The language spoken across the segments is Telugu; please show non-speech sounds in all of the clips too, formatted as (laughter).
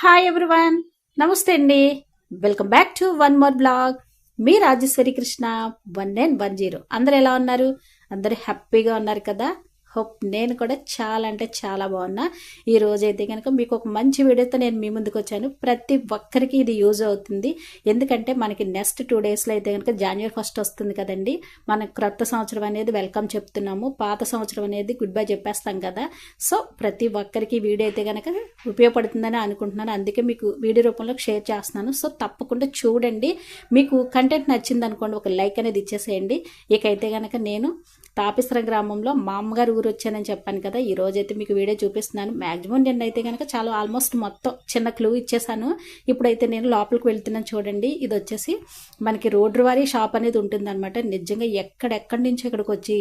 హాయ్ ఎవ్రీవన్ నమస్తే అండి. Welcome back to one more blog me Rajeshwari Krishna one nine one zero అందరు ఎలా ఉన్నారు? అందరు హ్యాపీగా ఉన్నారు కదా? హోప్ నేను కూడా చాలా అంటే చాలా బాగున్నా. ఈ రోజైతే అయితే కనుక మీకు ఒక మంచి వీడియోతో నేను మీ ముందుకు వచ్చాను ప్రతి ఒక్కరికి ఇది యూజ్ అవుతుంది. ఎందుకంటే మనకి నెక్స్ట్ టూ డేస్లో అయితే కనుక జనవరి ఫస్ట్ వస్తుంది కదండి. మన క్రొత్త సంవత్సరం అనేది వెల్కమ్ చెప్తున్నాము. పాత సంవత్సరం అనేది గుడ్ బై చెప్పేస్తాం కదా. సో ప్రతి ఒక్కరికి వీడియో అయితే కనుక ఉపయోగపడుతుందని అనుకుంటున్నాను. అందుకే మీకు వీడియో రూపంలో షేర్ చేస్తున్నాను. సో తప్పకుండా చూడండి. మీకు కంటెంట్ నచ్చింది అనుకోండి ఒక లైక్ అనేది ఇచ్చేసేయండి. ఇకైతే కనుక నేను తాపిసర గ్రామంలో మా అమ్మగారు ఊరు వచ్చానని చెప్పాను కదా ఈ రోజైతే మీకు వీడియో చూపిస్తున్నాను. మ్యాక్సిమం నేను అయితే కనుక చాలా ఆల్మోస్ట్ మొత్తం చిన్న క్లూ ఇచ్చేసాను. ఇప్పుడైతే నేను లోపలికి వెళ్తున్నాను చూడండి. ఇది వచ్చేసి మనకి రోడ్డు వారి షాప్ అనేది ఉంటుందన్నమాట. నిజంగా ఎక్కడెక్కడి నుంచి ఇక్కడికి వచ్చి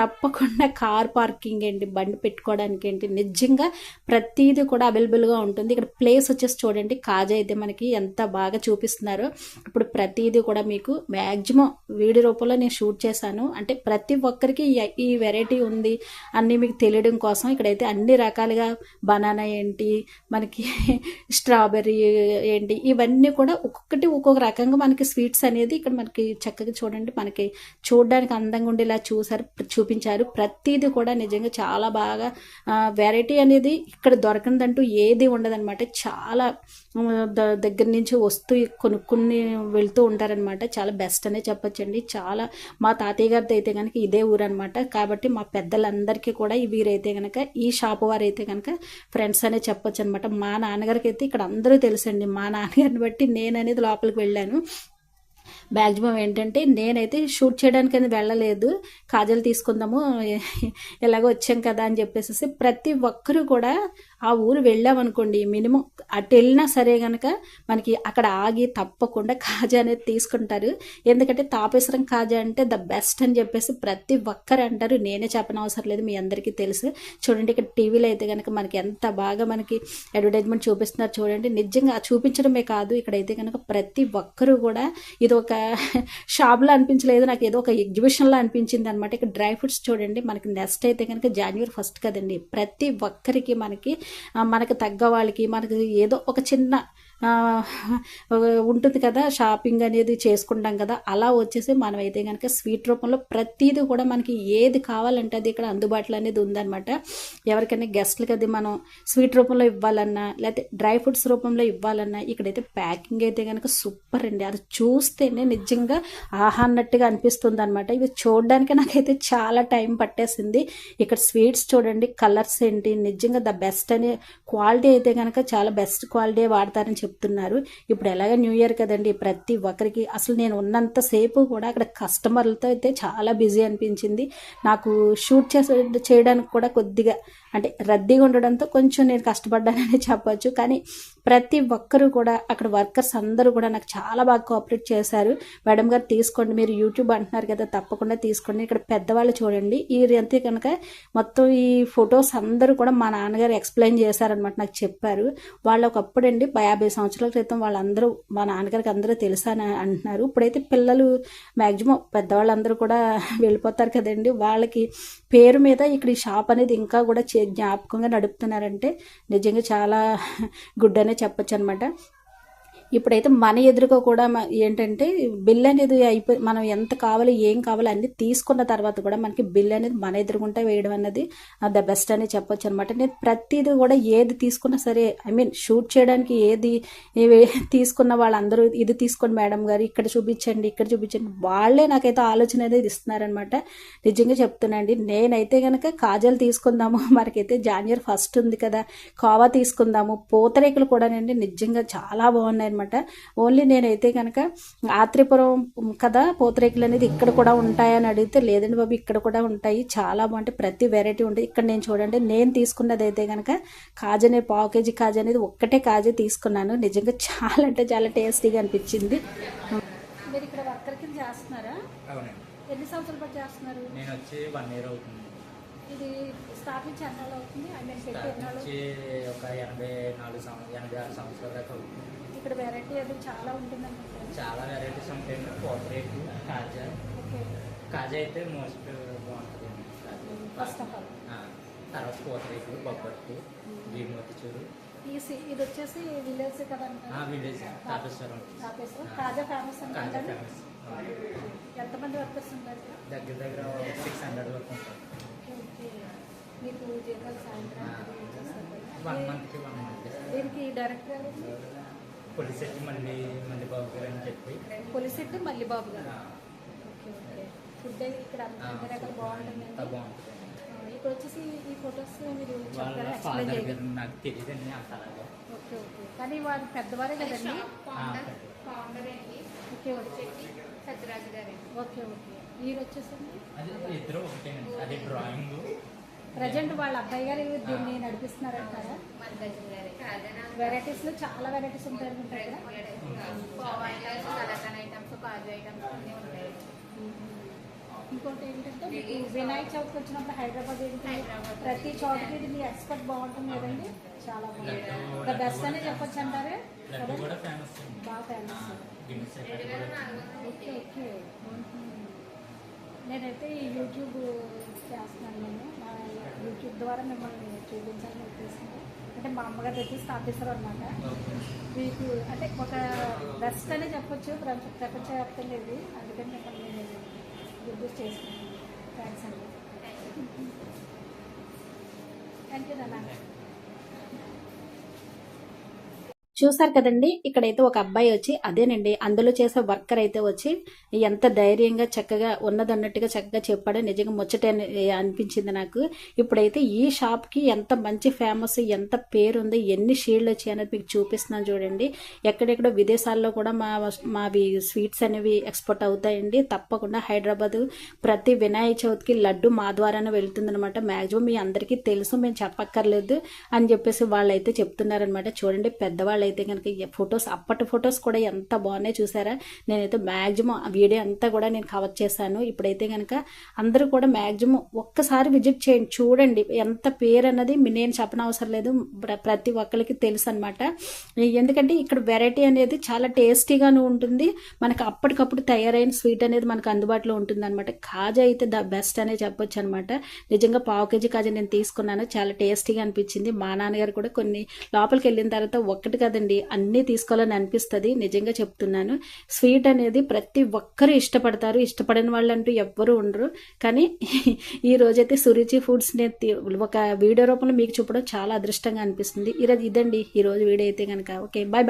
తప్పకుండా కార్ పార్కింగ్ ఏంటి బండి పెట్టుకోవడానికి ఏంటి నిజంగా ప్రతిదీ కూడా అవైలబుల్గా ఉంటుంది. ఇక్కడ ప్లేస్ వచ్చేసి చూడండి. కాజా అయితే మనకి ఎంత బాగా చూపిస్తున్నారో. ఇప్పుడు ప్రతిదీ కూడా మీకు మ్యాక్సిమం వీడియో రూపంలో నేను షూట్ చేశాను. అంటే ప్రతి ఒక్కరికి ఈ- వెరైటీ ఉంది అన్నీ మీకు తెలియడం కోసం ఇక్కడైతే అన్ని రకాలుగా బనానా ఏంటి మనకి (laughs) స్ట్రాబెర్రీ ఏంటి ఇవన్నీ కూడా ఒక్కొక్కటి ఒక్కొక్క రకంగా మనకి స్వీట్స్ అనేది ఇక్కడ మనకి చక్కగా చూడండి మనకి చూడడానికి అందంగా ఉండేలా చూసారు చూపించారు. ప్రతిదీ కూడా నిజంగా చాలా బాగా వెరైటీ అనేది ఇక్కడ దొరకనిదంటూ ఏది ఉండదన్నమాట. చాలా దగ్గర నుంచి వస్తూ కొనుక్కుని వెళ్తూ ఉంటారనమాట చాలా బెస్ట్ అనే చెప్పొచ్చండి. చాలా మా తాతయ్య గారితో అయితే కనుక ఇదే ఊరు అనమాట కాబట్టి మా పెద్దలందరికీ కూడా ఈ వీరైతే కనుక ఈ షాప్ వారు అయితే కనుక ఫ్రెండ్స్ అనే చెప్పొచ్చు అనమాట మా నాన్నగారికి అయితే ఇక్కడ అందరూ తెలుసండి. మా నాన్నగారిని బట్టి నేను అనేది లోపలికి వెళ్ళాను. మ్యాక్సిమం ఏంటంటే నేనైతే షూట్ చేయడానికి అనేది వెళ్ళలేదు. కాజల్ తీసుకుందాము ఎలాగో వచ్చాం కదా అని చెప్పేసి ప్రతి ఒక్కరూ కూడా ఆ ఊరు వెళ్ళామనుకోండి. మినిమం అటు వెళ్ళినా సరే కనుక మనకి అక్కడ ఆగి తప్పకుండా కాజా అనేది తీసుకుంటారు. ఎందుకంటే తాపేశ్వరం కాజా అంటే ద బెస్ట్ అని చెప్పేసి ప్రతి ఒక్కరు అంటారు. నేనే చెప్పనవసరం లేదు మీ అందరికీ తెలుసు. చూడండి ఇక్కడ టీవీలో అయితే కనుక మనకి ఎంత బాగా మనకి అడ్వర్టైజ్మెంట్ చూపిస్తున్నారు చూడండి. నిజంగా చూపించడమే కాదు ఇక్కడైతే కనుక ప్రతి ఒక్కరూ కూడా ఇది ఒక షాప్లో అనిపించలేదు నాకు ఏదో ఒక ఎగ్జిబిషన్లో అనిపించింది అనమాట ఇక డ్రై ఫ్రూట్స్ చూడండి మనకి నెక్స్ట్ అయితే కనుక జనవరి ఫస్ట్ కదండి. ప్రతి ఒక్కరికి మనకి మనకు తగ్గ వాళ్ళకి మనకి ఏదో ఒక చిన్న ఉంటుంది కదా షాపింగ్ అనేది చేసుకుంటాం కదా అలా వచ్చేసి మనం అయితే కనుక స్వీట్ రూపంలో ప్రతిదీ కూడా మనకి ఏది కావాలంటే అది ఇక్కడ అందుబాటులో అనేది ఉందన్నమాట. ఎవరికైనా గెస్ట్లకి అది మనం స్వీట్ రూపంలో ఇవ్వాలన్నా లేకపోతే డ్రై ఫ్రూట్స్ రూపంలో ఇవ్వాలన్నా ఇక్కడైతే ప్యాకింగ్ అయితే కనుక సూపర్ అండి. అది చూస్తేనే నిజంగా ఆహా అన్నట్టుగా అనిపిస్తుంది అనమాట ఇవి చూడడానికి నాకైతే చాలా టైం పట్టేసింది. ఇక్కడ స్వీట్స్ చూడండి కలర్స్ ఏంటి నిజంగా ద బెస్ట్ అనే క్వాలిటీ అయితే కనుక చాలా బెస్ట్ క్వాలిటీ వాడతారని చెప్తున్నారు. ఇప్పుడు ఎలాగ న్యూ ఇయర్ కదండి ప్రతి ఒక్కరికి అసలు నేను ఉన్నంతసేపు కూడా అక్కడ కస్టమర్లతో అయితే చాలా బిజీ అనిపించింది. నాకు షూట్ చేసే చేయడానికి కూడా కొద్దిగా అంటే రద్దీగా ఉండడంతో కొంచెం నేను కష్టపడ్డానని (laughs) చెప్పొచ్చు. కానీ ప్రతి ఒక్కరూ కూడా అక్కడ వర్కర్స్ అందరూ కూడా నాకు చాలా బాగా కోఆపరేట్ చేశారు. మేడం గారు తీసుకోండి మీరు యూట్యూబ్ అంటున్నారు కదా తప్పకుండా తీసుకోండి. ఇక్కడ పెద్దవాళ్ళు చూడండి ఈ అంతే కనుక మొత్తం ఈ ఫొటోస్ అందరూ కూడా మా నాన్నగారు ఎక్స్ప్లెయిన్ చేశారనమాట నాకు చెప్పారు. వాళ్ళు ఒకప్పుడు అండి యాభై సంవత్సరాల క్రితం వాళ్ళందరూ మా నాన్నగారికి అందరూ తెలుసా అని అంటున్నారు. ఇప్పుడైతే పిల్లలు మ్యాక్సిమం పెద్దవాళ్ళందరూ కూడా వెళ్ళిపోతారు కదండి. వాళ్ళకి పేరు మీద ఇక్కడ ఈ షాప్ అనేది ఇంకా కూడా చే- జ్ఞాపకంగా నడుపుతున్నారంటే నిజంగా చాలా గుడ్ అనే చెప్పచ్చు అనమాట ఇప్పుడైతే మన ఎదురుగా కూడా ఏంటంటే బిల్ అనేది అయిపోయి మనం ఎంత కావాలి ఏం కావాలో అన్ని తీసుకున్న తర్వాత కూడా మనకి బిల్ అనేది మన ఎదురుగుంటే వేయడం అన్నది ద బెస్ట్ అని చెప్పొచ్చు అనమాట నేను ప్రతిదీ కూడా ఏది తీసుకున్నా సరే ఐ మీన్ షూట్ చేయడానికి ఏది తీసుకున్న వాళ్ళందరూ ఇది తీసుకోండి మేడం గారు ఇక్కడ చూపించండి ఇక్కడ చూపించండి వాళ్ళే నాకైతే ఆలోచన అనేది ఇస్తున్నారనమాట నిజంగా చెప్తున్నాండి నేనైతే కనుక కాజల్ తీసుకుందాము (laughs) మనకైతే జానియర్ ఫస్ట్ ఉంది కదా కోవా తీసుకుందాము పూతరేకులు కూడానండి నిజంగా చాలా బాగున్నాయి అనమాట ఓన్లీ నేనైతే కనుక ఆత్రిపురం కదా పూతరేకులు అనేది ఇక్కడ కూడా ఉంటాయని అడిగితే లేదండి బాబు ఇక్కడ కూడా ఉంటాయి. చాలా బాగుంటాయి. ప్రతి వెరైటీ ఉంటాయి ఇక్కడ నేను చూడండి నేను తీసుకున్నది అయితే కనుక కాజనే పావు కేజీ కాజు అనేది ఒక్కటే కాజే తీసుకున్నాను. నిజంగా చాలా అంటే చాలా టేస్టీగా అనిపించింది. మీరు ఇక్కడ వర్కర్ కింద చేస్తున్నారా? అవునండి. ఎన్ని సంవత్సరాలు పాటు చేస్తున్నారు? నేను వచ్చి వన్ ఇయర్ అవుతుంది. ఇది స్థాపించి ఎన్నాళ్ళు అవుతుంది? ఐ మీన్ పెట్టి స్టార్ట్ ఎన్నాళ్ళు నుంచి ఒక ఎనభై నాలుగు సంవత్సరాలు ఎనభై ఆరు సంవత్సరాల దాకా అవుతుంది. ఇక్కడ వెరైటీ అది చాలా ఉంటుంది అనుకుంటాను చాలా వెరైటీస్ ఉంటాయండి పోతరేకు కాజా కాజా అయితే మోస్ట్ బాగుంటుంది ఫస్ట్ ఆఫ్ ఆల్ తర్వాత పూతరేకులు బొబ్బట్లు జీమోతి చూరు ఈ ఇది వచ్చేసి విలేజ్ కదా ఆ village Tapeswaram office kaja famous kaja famous ఎంతమంది వర్కర్స్ ఉంటారు దగ్గర దగ్గర సిక్స్ హండ్రెడ్ వరకు ఓకే. మీకు జీతాలు సాయంత్రం? వన్ మంత్కి వన్ మంత్ దీనికి డైరెక్టర్ వచ్చి మళ్ళీ మళ్ళీ బాబు గారు అని చెప్పి. పొలిసెట్టి మల్లిబాబు గారు? Okay okay. ఫుడ్ అయితే ఇక్కడ అన్ని రకాల బాగుంటుంది ఇక్కడ వచ్చేసి ఈ ఫొటోస్ మీరు నాకు తెలియదండి ఓకే ఓకే. కానీ వారు పెద్దవారే కదండి? ఆ, ఫౌండర్ అండి. Okay Satyaraju garu. Okay okay. మీరు వచ్చేసండి అది ఇద్దరు ఒకటేనండి. అది డ్రాయింగ్. ప్రజెంట్ వాళ్ళ అబ్బాయి గారు దీన్ని గారు కాజనా వెరైటీస్లో చాలా వెరైటీస్ ఉంటాయి ఇంకోటి ఏంటంటే మీకు వినాయక చవితికి వచ్చినప్పుడు హైదరాబాద్ ఏంటి. ప్రతి చోటకి ఇది మీ ఎక్స్పర్ట్ బాగుంటుంది కదండి. చాలా బాగుంది ద బెస్ట్ అనే చెప్పొచ్చు అంటారే? బాగా ఫేమస్ ఓకే ఓకే. నేనైతే ఈ యూట్యూబ్ చేస్తున్నాను నేను. మా యూట్యూబ్ ద్వారా మిమ్మల్ని చూపించాలని ఉద్దేశంగా అంటే మా అమ్మగారు తెచ్చి స్థాపిస్తారు అనమాట మీకు అంటే ఒక బెస్ట్ అనే చెప్పొచ్చు ప్రపంచ ప్రపంచవ్యాప్తంగా ఇది. అందుకని మిమ్మల్ని నేను గుర్తు చేసుకున్నాను. థ్యాంక్స్ అండి. థ్యాంక్ యూ నాన్న చూసారు కదండి? ఇక్కడైతే ఒక అబ్బాయి వచ్చి అదేనండి అందులో చేసే వర్కర్ అయితే వచ్చి ఎంత ధైర్యంగా చక్కగా ఉన్నదన్నట్టుగా చక్కగా చెప్పాడో. నిజంగా ముచ్చట అని- అనిపించింది నాకు. ఇప్పుడైతే ఈ షాప్కి ఎంత మంచి ఫేమస్ ఎంత పేరు ఉంది ఎన్ని షీల్డ్ వచ్చాయి అనేది మీకు చూపిస్తున్నాను చూడండి. ఎక్కడెక్కడో విదేశాల్లో కూడా మా మావి స్వీట్స్ అనేవి ఎక్స్పోర్ట్ అవుతాయండి. తప్పకుండా హైదరాబాద్ ప్రతి వినాయక చవితికి లడ్డు మా ద్వారానే వెళ్తుందనమాట మాక్సిమం మీ అందరికీ తెలుసు మేము చెప్పక్కర్లేదు అని చెప్పేసి వాళ్ళు అయితే చెప్తున్నారనమాట చూడండి పెద్దవాళ్ళు అయితే కనుక ఫొటోస్ అప్పటి ఫొటోస్ కూడా ఎంత బాగున్నాయి చూసారా? నేనైతే మ్యాక్సిమం ఆ వీడియో అంతా కూడా నేను కవర్ చేశాను. ఇప్పుడైతే కనుక అందరూ కూడా మ్యాక్సిమం ఒక్కసారి విజిట్ చేయండి చూడండి ఎంత పేరు అన్నది నేను చెప్పనవసరం లేదు. ప్రతి ఒక్కరికి తెలుసు అనమాట ఎందుకంటే ఇక్కడ వెరైటీ అనేది చాలా టేస్టీగాను ఉంటుంది. మనకు అప్పటికప్పుడు తయారైన స్వీట్ అనేది మనకు అందుబాటులో ఉంటుంది అనమాట కాజా అయితే ద బెస్ట్ అనే చెప్పొచ్చు అనమాట నిజంగా పావు కేజీ కాజా నేను తీసుకున్నాను. చాలా టేస్టీగా అనిపించింది. మా నాన్నగారు కూడా కొన్ని లోపలికి వెళ్ళిన తర్వాత ఒక్కటి కదండి అన్నీ తీసుకోవాలని అనిపిస్తుంది. నిజంగా చెప్తున్నాను. స్వీట్ అనేది ప్రతి ఒక్కరు ఇష్టపడతారు. ఇష్టపడని వాళ్ళు అంటూ ఎవ్వరూ ఉండరు. కానీ (laughs) ఈ రోజైతే సురుచి ఫుడ్స్ ఒక వీడియో రూపంలో మీకు చూపడం చాలా అదృష్టంగా అనిపిస్తుంది. ఈరోజు ఇదండి. ఈ రోజు వీడియో అయితే కనుక ఓకే బాయ్.